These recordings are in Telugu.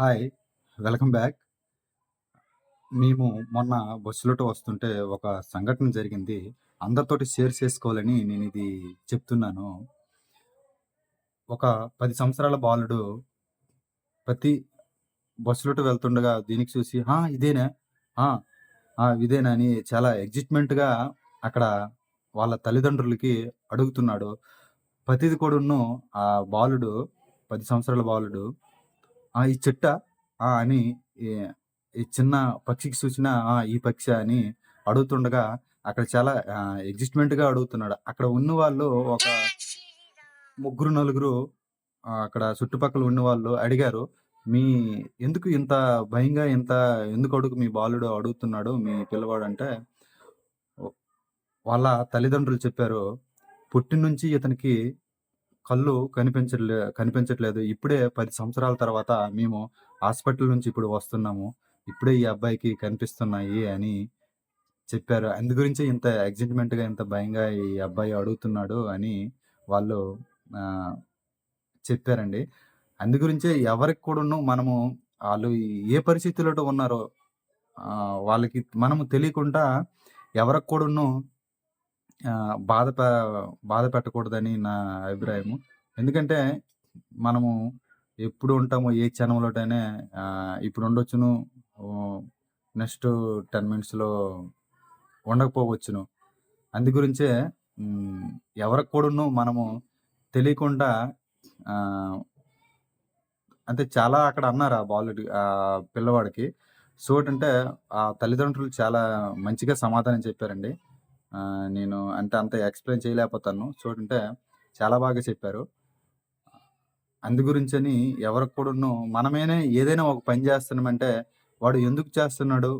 హాయ్. Welcome back. మేము మొన్న బస్సులోతో వస్తుంటే ఒక సంఘటన జరిగింది. అందరితోటి షేర్ చేసుకోవాలని నేను ఇది చెప్తున్నాను. ఒక పది సంవత్సరాల బాలుడు ప్రతి బస్సులోతో వెళ్తుండగా దీనికి చూసి, హా ఇదేనా? ఇదేనా?" అని చాలా ఎగ్జిట్మెంట్గా అక్కడ వాళ్ళ తల్లిదండ్రులకి అడుగుతున్నాడు. ప్రతిది కూడాను ఆ బాలుడు పది సంవత్సరాల బాలుడు, "ఆ! ఈ చెట్టా?" ఆ! అని ఈ చిన్న పక్షికి సూచన, "ఆ! ఈ పక్షి అని అడుగుతుండగా అక్కడ చాలా ఎగ్జిస్ట్మెంట్గా అడుగుతున్నాడు. అక్కడ ఉన్న వాళ్ళు ఒక ముగ్గురు, నలుగురు అక్కడ చుట్టుపక్కల ఉన్న వాళ్ళు అడిగారు. "మీ ఎందుకు ఇంత భయంగా ఇంత ఎందుకు అడుగు మీ బాలుడు అడుగుతున్నాడు మీ పిల్లవాడు" అంటే వాళ్ళ తల్లిదండ్రులు చెప్పారు. "పుట్టినుంచి ఇతనికి కళ్ళు కనిపించట్లే కనిపించట్లేదు. ఇప్పుడే పది సంవత్సరాల తర్వాత మేము హాస్పిటల్ నుంచి ఇప్పుడు వస్తున్నాము. ఇప్పుడే ఈ అబ్బాయికి కనిపిస్తున్నాయి" అని చెప్పారు. అందు గురించే ఇంత ఎక్సైట్‌మెంట్‌గా ఇంత భయంగా ఈ అబ్బాయి అడుగుతున్నాడు అని వాళ్ళు చెప్పారండి. అందు గురించే ఎవరికి కూడాను మనము వాళ్ళు ఏ పరిస్థితుల్లో ఉన్నారో వాళ్ళకి మనము తెలియకుండా ఎవరికి కూడాను బాధ బాధ పెట్టకూడదని నా అభిప్రాయము. ఎందుకంటే మనము ఎప్పుడు ఉంటామో ఏ క్షణంలోటైనా ఇప్పుడు ఉండొచ్చును. నెక్స్ట్ 10 మినిట్స్‌లో ఉండకపోవచ్చును. అందు గురించే ఎవరికి కూడాను మనము తెలియకుండా అంటే చాలా అక్కడ అన్నారు ఆ బాలుడి ఆ పిల్లవాడికి. సో, అంటే ఆ తల్లిదండ్రులు చాలా మంచిగా సమాధానం చెప్పారండి. నేను అంటే అంత ఎక్స్‌ప్లెయిన్ చేయలేకపోతాను. చూడంటే చాలా బాగా చెప్పారు. అందు గురించని ఎవరికి కూడాను మనమేనే ఏదైనా ఒక పని చేస్తున్నామంటే వాడు ఎందుకు చేస్తున్నాడు?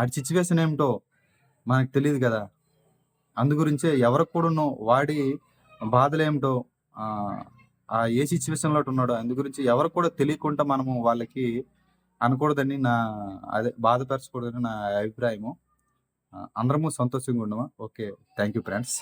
ఆడి సిచ్యువేషన్ ఏమిటో మనకు తెలియదు కదా అందు గురించే ఎవరికి కూడాను వాడి బాధలేమిటో ఆ ఏ సిచ్యువేషన్లో ఉన్నాడో అందు గురించి ఎవరికి కూడా తెలియకుండా మనము వాళ్ళకి అనకూడదని నా అదే బాధపరచకూడదని నా అభిప్రాయము. అందరము సంతోషంగా ఉందామా? ఓకే. Thank you friends.